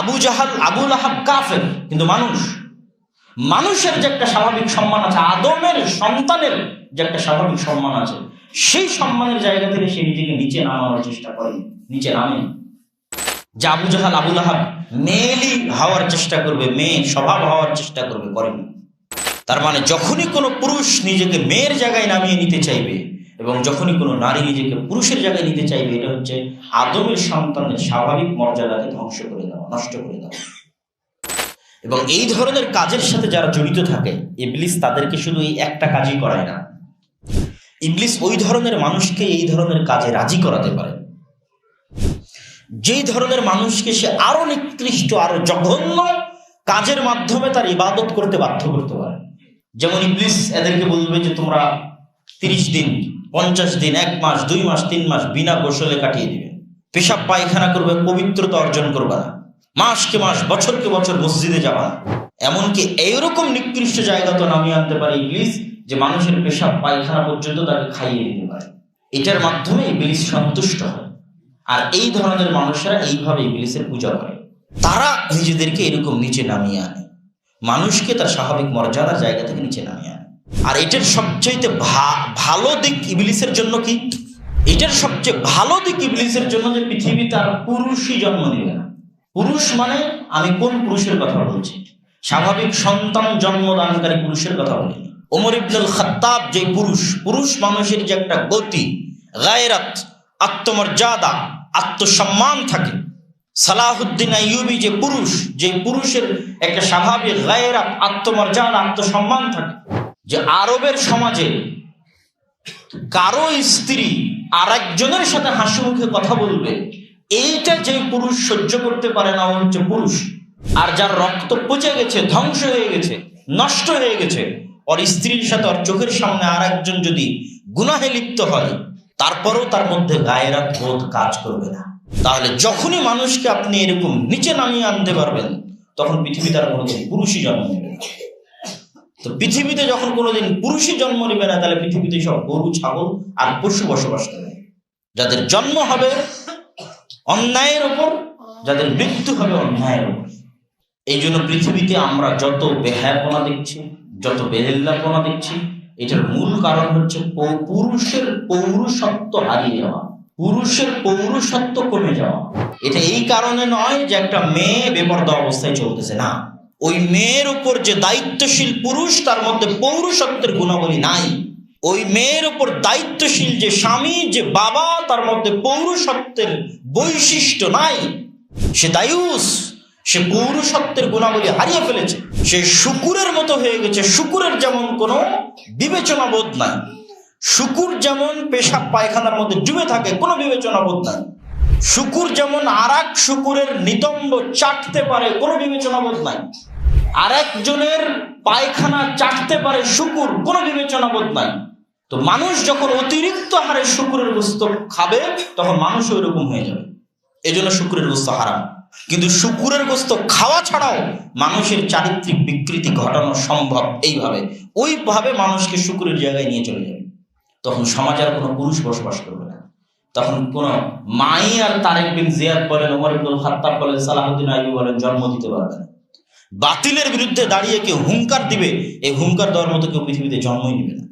আবু জাহাল আবুল আহাব কাফের, কিন্তু মানুষ। মানুষের যে একটা স্বাভাবিক সম্মান আছে, আদমের সন্তানের যে একটা স্বাভাবিক সম্মান আছে, সেই সম্মানের জায়গা থেকে সে নিজেকে নিচে নামানোর চেষ্টা করে, নিচে নামে। যে আবু জাহাল আবুল আহাব মেয়েলি হওয়ার চেষ্টা করবে, মেয়ে স্বভাব হওয়ার চেষ্টা করবে, করেনি। তার মানে যখনই কোনো পুরুষ নিজেকে মেয়ের জায়গায় নামিয়ে নিতে চাইবে এবং যখনই কোনো নারী নিজেকে পুরুষের জায়গায় নিতে চাইবে, এটা হচ্ছে আদমের সন্তানের স্বাভাবিক মর্যাদাকে ধ্বংস করে দেওয়া, নষ্ট করে দেওয়া। এবং এই ধরনের কাজের সাথে যারা জড়িত থাকে, ইবলিস তাদেরকে শুধু এই একটা কাজই করায় না। ইবলিস ওই ধরনের মানুষকে এই ধরনের কাজে রাজি করাতে পারে। যেই ধরনের মানুষকে সে আরও নিকৃষ্ট, আরও জঘন্য কাজের মাধ্যমে তার ইবাদত করতে বাধ্য করতে পারে। যেমন ইবলিস এদেরকে বলবে যে, তোমরা তিরিশ দিন পঞ্চাশ দিন, এক মাস, দুই মাস, তিন মাস বিনা গোসলে কাটিয়ে দিবে। পেশাব পায়খানা করবে, পবিত্রতা অর্জন করবে না। মাসকে মাস, বছরকে বছর মসজিদে যাবা না। এমনকি এইরকম নিকৃষ্ট জায়গা তো নামিয়ে আনতে পারে ইংলিশ যে মানুষের পেশাব পায়খানা পর্যন্ত তাকে খাইয়ে দিতে পারে। এটার মাধ্যমে ইংলিশ সন্তুষ্ট হয়। আর এই ধরনের মানুষেরা এইভাবে ইংলিশের পূজা করে। তারা নিজেদেরকে এরকম নিচে নামিয়ে আনে। মানুষকে তার স্বাভাবিক মর্যাদার জায়গা থেকে নিচে নামিয়ে আনে। আর এটার সবচেয়ে ভালো দিক ইবলিসের জন্য কি? এটার সবচেয়ে ভালো দিক ইবলিসের জন্য যে পৃথিবী তার পুরুষই জন্ম নেবে না। পুরুষ মানে আমি কোন পুরুষের কথা বলছি? স্বাভাবিক সন্তান জন্মদানকারী পুরুষের কথা বলিনি। ওমর ইবনুল খাত্তাব যে পুরুষ পুরুষ মানুষের যে একটা গতি, গায়রাত, আত্মমর্যাদা, আত্মসম্মান থাকে। সালাহুদ্দিন আইয়ুবি যে পুরুষ, যে পুরুষের একটা স্বাভাবিক গায়রাত, আত্মমর্যাদা, আত্মসম্মান থাকে। যে আরবের সমাজে কারও স্ত্রী আর একজনের সাথে হাসি মুখে কথা বলবে, এইটা যে পুরুষ সহ্য করতে পারে না হচ্ছে পুরুষ। আর যার রক্ত পচে গেছে, ধ্বংস হয়ে গেছে, নষ্ট হয়ে গেছে, ওর স্ত্রীর সাথে ওর চোখের সামনে আর একজন যদি গুনাহে লিপ্ত হয়, তারপরেও তার মধ্যে গায়েরাত বোধ কাজ করবে না। তাহলে যখনই মানুষকে আপনি এরকম নিচে নামিয়ে আনতে পারবেন, তখন পৃথিবী তার মধ্যে পুরুষই জন্ম নেবে তো পৃথিবীতে যখন কোনোদিন পুরুষই জন্ম নেবে না, তাহলে পৃথিবীতে সব গরু, ছাগল আর পশু বসবাস করবে যাদের জন্ম হবে অন্যায়ের ওপর, যাদের মৃত্যু হবে অন্যায়ের ওপর। এই জন্য পৃথিবীতে আমরা যত বেহায়াপনা দেখছি, যত বেহেল্লাপনা দেখছি, এটার মূল কারণ হচ্ছে পুরুষের পৌরসত্ব হারিয়ে যাওয়া। পুরুষের পৌরসত্ব কমে যাওয়া। এটা এই কারণে নয় যে একটা মেয়ে বেপর্দা অবস্থায় চলতেছে, না। ওই মেয়ের উপর যে দায়িত্বশীল পুরুষ, তার মধ্যে পৌরসত্বের গুণাবলী নাই। ওই মেয়ের উপর দায়িত্বশীল যে স্বামী, যে বাবা, তার মধ্যে পৌরসত্বের বৈশিষ্ট্য নাই। সে দায়ুস, সে পৌরসত্বের গুণাবলী হারিয়ে ফেলেছে। সে শুকুরের মতো হয়ে গেছে। শুকুরের যেমন কোনো বিবেচনা বোধ নাই। শুকুর যেমন পেশাব পায়খানার মধ্যে ডুবে থাকে, কোনো বিবেচনা বোধ নাই। শুকুর যেমন আর এক শুকুরের নিতম্ব চাটতে পারে, কোনো বিবেচনা বোধ নাই। আর একজনের পায়খানা চাটতে পারে শুকুর, কোনো বিবেচনা বোধ নাই। তো মানুষ যখন অতিরিক্ত হারে শুকুরের গোস্ত খাবে, তখন মানুষ ওই রকম হয়ে যাবে। এই জন্য শুকুরের গোস্ত হারাম। কিন্তু শুকুরের গোস্ত খাওয়া ছাড়াও মানুষের চারিত্রিক বিকৃতি ঘটানো সম্ভব এইভাবে। ওইভাবে মানুষকে শুকুরের জায়গায় নিয়ে চলে যাবে। তখন সমাজে আর কোনো পুরুষ বসবাস করবে না। তখন কোন মাই আর তারেক বিন জিয়াদ বলেন, ওমর ইবনুল খাত্তাব বলেন সালাহুদ্দিন আইবি বলেন, জন্ম দিতে পারবে না। বাতিলের বিরুদ্ধে দাঁড়িয়ে কেউ হুঙ্কার দিবে, এই হুঙ্কার দেওয়ার মতো কেউ পৃথিবীতে জন্মই নেবে না।